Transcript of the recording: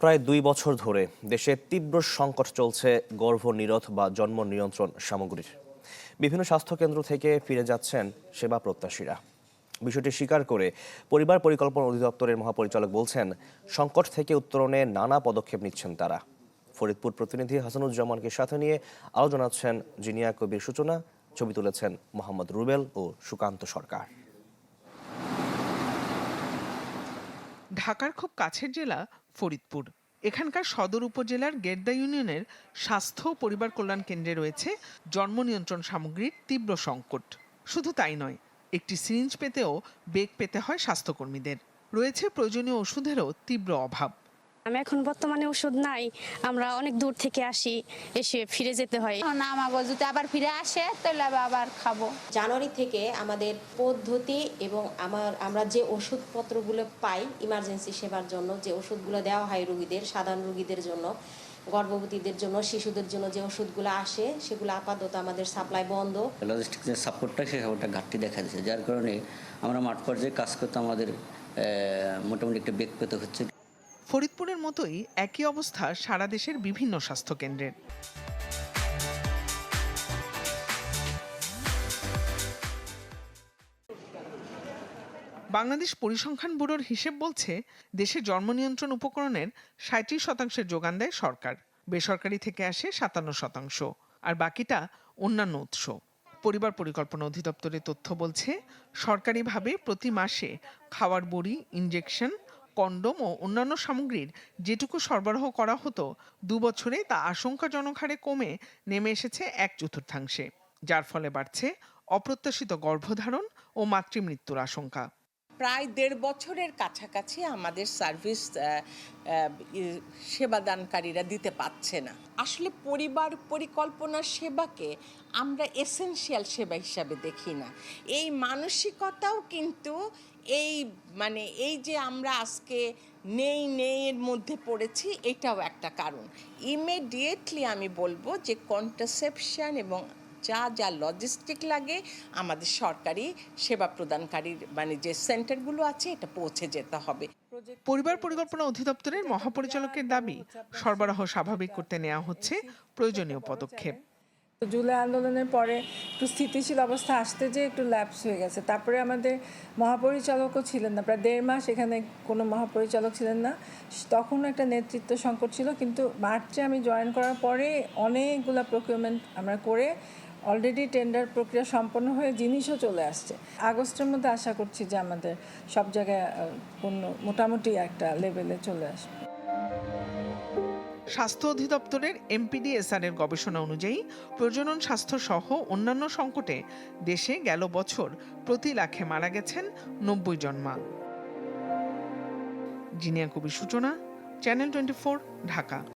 প্রায় দুই বছর ধরে দেশে তীব্র সংকট চলছে গর্ভ নিরোধ বা জন্ম নিয়ন্ত্রণ সামগ্রীর। বিভিন্ন স্বাস্থ্যকেন্দ্র থেকে ফিরে যাচ্ছেন সেবা প্রত্যাশীরা। বিষয়টি স্বীকার করে পরিবার পরিকল্পনা অধিদপ্তরের মহাপরিচালক বলছেন, সংকট থেকে উত্তরণে নানা পদক্ষেপ নিচ্ছেন তারা। ফরিদপুর প্রতিনিধি হাসানুজ্জামানকে সাথে নিয়ে আলোচনা আছেন জিনিয়া কবির সূচনা, ছবি তুলেছেন মোহাম্মদ রুবেল ও সুকান্ত সরকার। ঢাকার খুব কাছের জেলা ফরিদপুর। এখানকার সদর উপজেলার গেরদা ইউনিয়নের স্বাস্থ্য ও পরিবার কল্যাণ কেন্দ্রে রয়েছে জন্ম নিয়ন্ত্রণ সামগ্রীর তীব্র সংকট। শুধু তাই নয়, একটি সিরিঞ্জ পেতেও বেগ পেতে হয় স্বাস্থ্যকর্মীদের। রয়েছে প্রয়োজনীয় ওষুধেরও তীব্র অভাব। আমি এখন বর্তমানে ওষুধ নাই আমরা অনেক দূর থেকে আসি এসে ফিরে যেতে হয়। না আমাকে যদি আবার ফিরে আসে তাহলে আবার খাব। জানুয়ারি থেকে আমাদের পদ্ধতি এবং আমার আমরা যে ওষুধপত্রগুলো পাই ইমার্জেন্সি সেবার জন্য যে ওষুধগুলো দেওয়া হয় রোগীদের সাধারণ রুগীদের জন্য গর্ভবতীদের জন্য শিশুদের জন্য যে ওষুধগুলো আসে সেগুলো আপাতত আমাদের সাপ্লাই বন্ধ। লজিস্টিক যে সাপোর্টটা সেই সাপোর্টটা ঘাটতি দেখা দিচ্ছে যার কারণে আমরা মাঠ পর্যায়ে কাজ করতে আমাদের আহ, মোটামুটি একটা বেগ পেতে হচ্ছে। ফরিদপুরের মতোই একই অবস্থা সারা দেশের বিভিন্ন স্বাস্থ্যকেন্দ্রের। বাংলাদেশ পরিসংখ্যান ব্যুরোর হিসেব বলছে, দেশে জন্ম নিয়ন্ত্রণ উপকরণের সাঁত্রিশ শতাংশের যোগান দেয় সরকার। বেসরকারি থেকে আসে সাতান্ন শতাংশ, আর বাকিটা অন্যান্য উৎস। পরিবার পরিকল্পনা অধিদপ্তরের তথ্য বলছে, সরকারিভাবে প্রতি মাসে খাওয়ার বড়ি, ইনজেকশন কন্ডোম ও অন্যান্য সামগ্রীর যেটুকু সরবরাহ করা হতো, দু বছরে তা আশঙ্কাজনক হারে কমে নেমে এসেছে এক চতুর্থাংশে, যার ফলে বাড়ছে অপ্রত্যাশিত গর্ভধারণ ও মাতৃমৃত্যুর আশঙ্কা। প্রায় দেড় বছরের কাছাকাছি আমাদের সার্ভিস সেবাদানকারীরা দিতে পারছে না। আসলে পরিবার পরিকল্পনার সেবাকে আমরা এসেনশিয়াল সেবা হিসাবে দেখি না। এই মানসিকতাও কিন্তু এই মানে এই যে আমরা আজকে নেই নেই এর মধ্যে পড়েছি, এটাও একটা কারণ। ইমিডিয়েটলি আমি বলব যে কন্টাসেপশান এবং যা যা লজিস্টিক লাগে আমাদের সরকারি সেবা প্রদানকারীর মানে যে সেন্টারগুলো আছে এটা পৌঁছে যেতে হবে। পরিবার পরিকল্পনা অধিদপ্তরের মহাপরিচালকের দাবি সরবরাহ স্বাভাবিক করতে নেওয়া হচ্ছে প্রয়োজনীয় পদক্ষেপ। তো জুলাই আন্দোলনের পরে একটু স্থিতিশীল অবস্থা আসতে যে একটু ল্যাপস হয়ে গেছে। তারপরে আমাদের মহাপরিচালকও ছিলেন না প্রায় দেড় মাস এখানে কোনো মহাপরিচালক ছিলেন না। তখন একটা নেতৃত্ব সংকট ছিল কিন্তু মার্চে আমি জয়েন করার পরে অনেকগুলো প্রকিউরমেন্ট আমরা করে অলরেডি টেন্ডার প্রক্রিয়া সম্পন্ন হয়ে জিনিসও চলে আসছে। আগস্টের মধ্যে আশা করছি যে আমাদের সব জায়গায় পণ্য মোটামুটি একটা লেভেলে চলে আসবে। স্বাস্থ্য অধিদপ্তরের এমপিডিএসআর এর গবেষণা অনুযায়ী প্রজনন স্বাস্থ্য সহ অন্যান্য সংকটে দেশে গেল বছর প্রতি লাখে মারা গেছেন নব্বই জন মা। জিনিয়া কবির সূচনা চ্যানেল টোয়েন্টি ঢাকা।